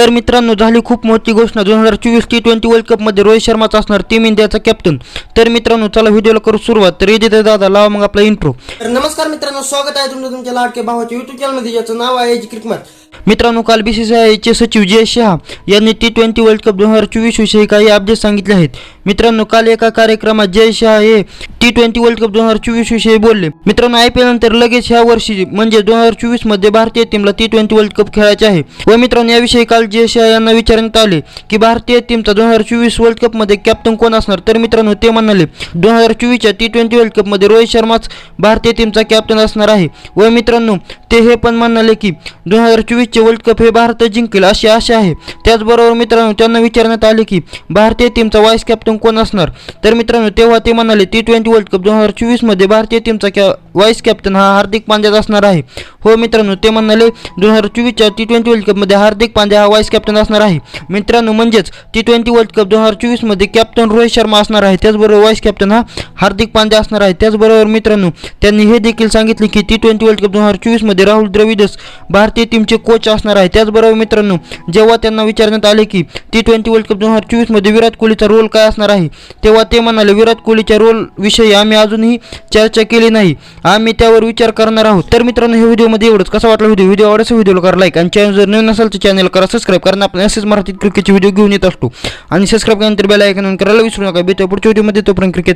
तर मित्रांनो झाली खूप मोठी घोषणा. दोन हजार चोवीस टी ट्वेंटी वर्ल्ड कपमध्ये रोहित शर्माचा असणार टीम इंडियाचा कॅप्टन तर मित्रांनो चला व्हिडिओला करू सुरुवात. तर येते दादा लावा मग आपला इंट्रो तर नमस्कार मित्रांनो स्वागत आहे तुमचं तुमच्या लाडके भावाच्या युट्यूब चॅनलमध्ये ज्याचं नाव आहे एज क्रिकमॅट मित्रांनो काल बी सी सी आयचे सचिव जय शहा यांनी टी ट्वेंटी वर्ल्ड कप दोन हजार चोवीस विषयी काही अपडेट सांगितले आहेत. मित्रांनो काल एका कार्यक्रमात जय शहा हे टी ट्वेंटी वर्ल्ड कप दोन हजार चोवीस विषयी बोलले. मित्रांनो आय पी एल नंतर लगेच ह्या वर्षी म्हणजे दोन हजार चोवीसमध्ये भारतीय टीमला टी ट्वेंटी वर्ल्ड कप खेळायचे आहे. व मित्रांनो याविषयी काल जय शहा यांना विचारण्यात आले की भारतीय टीमचा दोन हजार चोवीस वर्ल्ड कपमध्ये कॅप्टन कोण असणार? तर मित्रांनो ते म्हणाले दोन हजार चोवीसच्या टी ट्वेंटी वर्ल्ड कपमध्ये रोहित शर्माच भारतीय टीमचा कॅप्टन असणार आहे. व मित्रांनो ते हे पण म्हणाले की दोन हजार चोवीसचे वर्ल्ड कप हे भारत जिंकेल अशी आशा आहे. त्याचबरोबर मित्रांनो त्यांना विचारण्यात आले की भारतीय टीमचा व्हाईस कॅप्टन कोण असणार? तर मित्रांनो तेव्हा ते म्हणाले टी ट्वेंटी वर्ल्ड कप दोन हजार चोवीसमध्ये भारतीय टीमचा कॅ वाईस कॅप्टन हा हार्दिक पांड्याच असणार आहे. हो मित्रांनो ते म्हणाले दोन हजार चोवीसच्या टी ट्वेंटी वर्ल्ड कपमध्ये हार्दिक पांड्या हा वाईस कॅप्टन असणार आहे. मित्रांनो म्हणजेच टी ट्वेंटी वर्ल्ड कप दोन हजार चोवीसमध्ये कॅप्टन रोहित शर्मा असणार आहे. त्याचबरोबर वाईस कॅप्टन हा हार्दिक पांड्या असणार आहे. त्याचबरोबर मित्रांनो त्यांनी हे देखील सांगितले की टी ट्वेंटी वर्ल्ड कप दोन हजार चोवीसमध्ये राहुल द्रविडस भारतीय टीमचे कोच असणार आहे. त्याचबरोबर मित्रांनो जेव्हा त्यांना विचारण्यात आले की टी ट्वेंटी वर्ल्ड कप दोन हजार चोवीसमध्ये विराट कोहलीचा रोल काय असणार आहे तेव्हा ते म्हणाले विराट कोहलीच्या रोल विषयी आम्ही अजूनही चर्चा केली नाही. आम्ही त्यावर विचार करणार आहोत. तर मित्रांनो हे व्हिडिओमध्ये एवढंच. कसा वाटला व्हिडिओ? व्हिडिओ आवडला व्हिडिओला करा लाईक आणि चॅनल जर नवीन असेल तर चॅनल करा सबस्क्राईब कारण आपण असेच मराठीत क्रिकेटचे व्हिडिओ घेऊन येत असतो. आणि सबस्क्राईब केल्यानंतर बेल आयकन करायला विसरू नका. भेटू पुढच्या व्हिडिओमध्ये तोपर्यंत क्रिकेट